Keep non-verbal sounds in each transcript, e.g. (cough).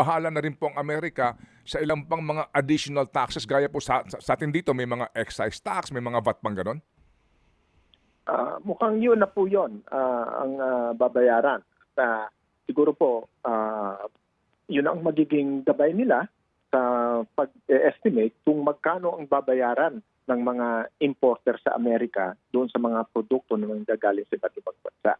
bahala na rin po ang Amerika sa ilang pang mga additional taxes gaya po sa, sa, sa atin dito may mga excise tax, may mga VAT pang ganon? Ah, mukhang yun na po yun ah, ang ah, babayaran. At, ah, siguro po, ah, yun ang magiging gabay nila sa pag-estimate kung magkano ang babayaran ng mga importer sa Amerika doon sa mga produkto na nanggagaling sa iba't ibang bansa.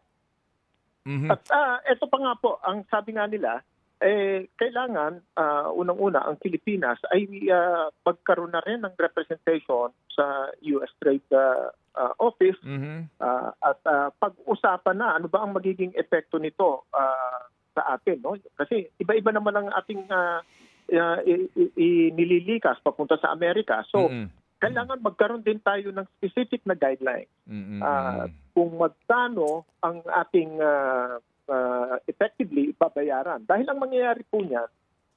Mhm. At ah, ito pa nga po, ang sabi nga nila, eh, kailangan, ah, unang-una, ang Pilipinas ay ah, magkaroon na rin ng representation sa U.S. Trade ah, ah, Office Mhm. Ah, at ah, pag-usapan na ano ba ang magiging epekto nito ah, sa atin no kasi iba-iba naman ang ating ah, ah, i- i- i- nililikas papunta sa Amerika so Mhm. kailangan magkaroon din tayo ng specific na guideline Mhm. Ah, kung magkano ang ating ah, ah, effectively babayaran dahil ang mangyayari po niyan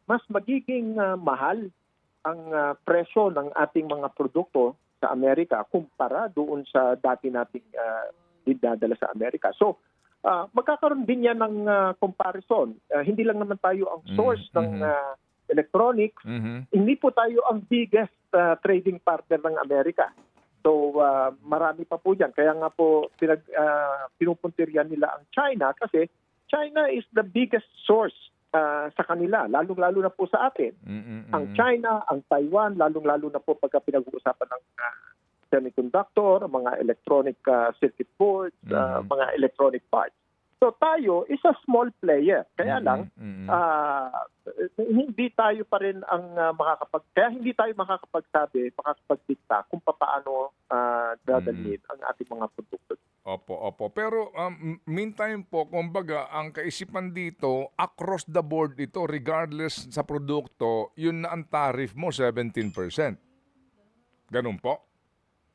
mas magiging ah, mahal ang ah, presyo ng ating mga produkto sa Amerika kumpara doon sa dati nating uh, dinadala sa Amerika. So, ah, magkakaroon din yan ng ah, comparison. Ah, hindi lang naman tayo ang Mhm, source ng mhm. ah, electronics, Mhm. hindi po tayo ang biggest ah, trading partner ng Amerika. So ah, marami pa po diyan. Kaya nga po pinag uh, pinupuntiryan nila ang China kasi China is the biggest source ah, sa kanila, lalong-lalo na po sa atin. Mhm. Ang China, ang Taiwan, lalong-lalo na po pagka pinag-uusapan ng ah, semiconductor, mga electronic ah, circuit boards, Mhm. mga electronic parts. So tayo is a small player. Kaya lang Mhm. ah hindi tayo pa rin ang ah, makakapag kaya hindi tayo makakapagsabi, makakapagdikta kung paano ah, dadalhin ang ating mga produkto. Opo, opo. Pero um, meantime po, kumbaga, ang kaisipan dito, across the board ito, regardless sa produkto, yun na ang tariff mo, 17%. Ganun po?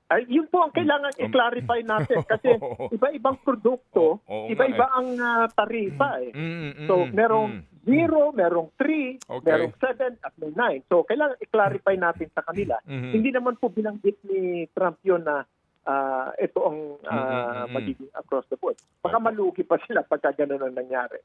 Ay, yun po ang kailangan Um, i-clarify (laughs) natin kasi iba-ibang produkto, oo nga iba-iba ang ah, tarifa eh. Mm, mm, So, mm, merong mm. zero, merong three, Okay. merong seven, at may nine. So, kailangan i-clarify natin sa kanila. Mhm. Hindi naman po binanggit ni Trump yun na ah, ito ang ah, Mm, mm, mm, mm. magiging across the board. Baka malugi pa sila pagka ganun ang nangyari.